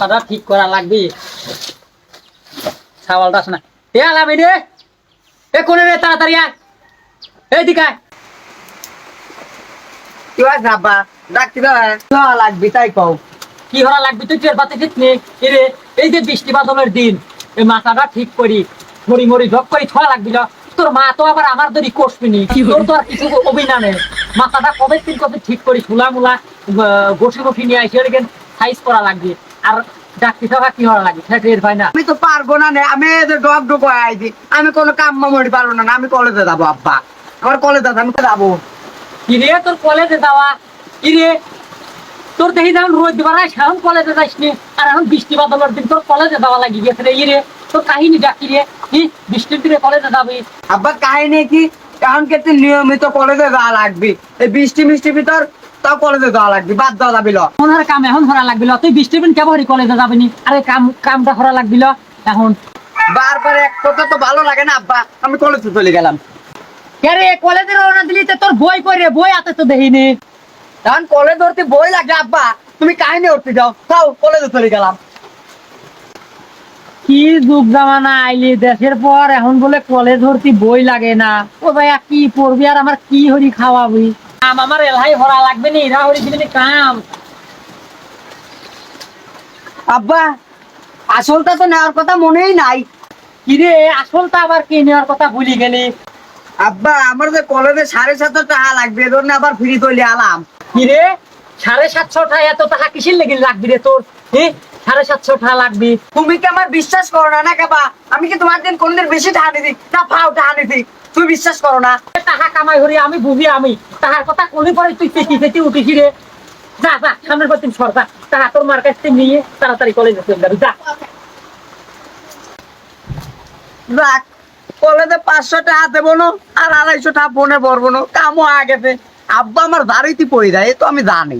দাদা ঠিক করা লাগবে। ছাওয়ালটা শোনা এ আলাবি রে এ কোনে রে তাড়াতাড়ি আয়। এই দিকে কি হয়েছে আব্বা? ডাকতে লাগবি তাই কও। কি হরা লাগবে তুই টের পাতে ঠিক নে এরে এই যে বৃষ্টি বাদলের দিন এই মাথাটা ঠিক করি। মরি মরি ঝক করে ছোঁয়া লাগবি না। তোর মা তো আবার আমার দরি কষবিনি তোর তো আর কিছু অভিনা নেই। মাথাটা কবে তিন কবে ঠিক করি ফুলা মুলা গোসি গোসি নিয়ে আসি এর সাইজ করা লাগবে। আর ডাক্তি থাকা কি হওয়া সেটা টের পাই না। আমি তো পারব না নে আমি এই যে ডব ডুব আইছি আমি কোনো কাম মামড়ি পারব না আমি কলেজে যাব আব্বা। আমার কলেজে আমি যাব। কিরে তোর কলেজে যাওয়া কিরে তোর দেখি যেমন রোদ কলেজে যাইস নি। আর এখন বৃষ্টি বাদলের দিন তোর কলেজে যাওয়া লাগি গেছে রে ইরে তোর কাহিনী ডাকি রে। কি বৃষ্টির দিনে কলেজে যাবি। আব্বা কাহিনী কি? কারণ কেটে নিয়মিত কলেজে যাওয়া লাগবে। এই বৃষ্টি মিষ্টি ভিতর তাও কলেজে যাওয়া লাগবে বাদ দেওয়া। এখন আর কাম এখন হরা লাগবিল তুই দিন কেবল কলেজে যাবি নি? আরে কাম কামটা হরা লাগবিল এখন। বারবার এক কথা তো ভালো লাগে না আব্বা। আমি কলেজে চলে গেলাম। কে রে কলেজে রওনা দিলি তোর বই কই রে? বই হাতে তো দেখিনি। কলেজ ধরতে বই লাগে আব্বা। তুমি কাহিনী উঠতে যাও। তাও কলেজে চলে গেলাম। কি যুগ জামানা আইলি দেশের পর এখন বলে কলেজ ভর্তি বই লাগে না। ও ভাইয়া কি পড়বি আর আমার কি হরি খাওয়াবি? কাম আমার এলাই হরা লাগবে নি এরা হরি দিবি কাম। আব্বা আসলটা তো নেওয়ার কথা মনেই নাই। কিরে আসলটা আবার কি নেওয়ার কথা ভুলি গেলি? আব্বা আমার যে কলেজে সাড়ে সাতশো টাকা লাগবে আবার ফ্রি আলাম কিরে সাড়ে সাতশো টাকা এত টাকা কিসের লেগে লাগবি রে তোর? সাড়ে সাতশো টাকা লাগবি। তুমি কি আমার বিশ্বাস করো না না কেবা আমি কি তোমার দিন কোনদিন বেশি টাকা নিছি? না ফাও টাকা নিছি। তুমি বিশ্বাস করো না। টাকা কামাই হরি আমি বুঝি আমি। তাহার কথা কোনে পরে তুই পেটি পেটি উঠিস রে। যা যা সামনের পর তুমি সর যা। টাকা তোর মার কাছ থেকে নিয়ে তাড়াতাড়ি কলেজে চলে যাবি যা। কলেজে পাঁচশো টাকা দেবো না আর আড়াইশো টাকা বনে ভরবো না। কামও আগেতে আব্বা আমার দাঁড়িতে পড়ে যায় এ তো আমি জানি।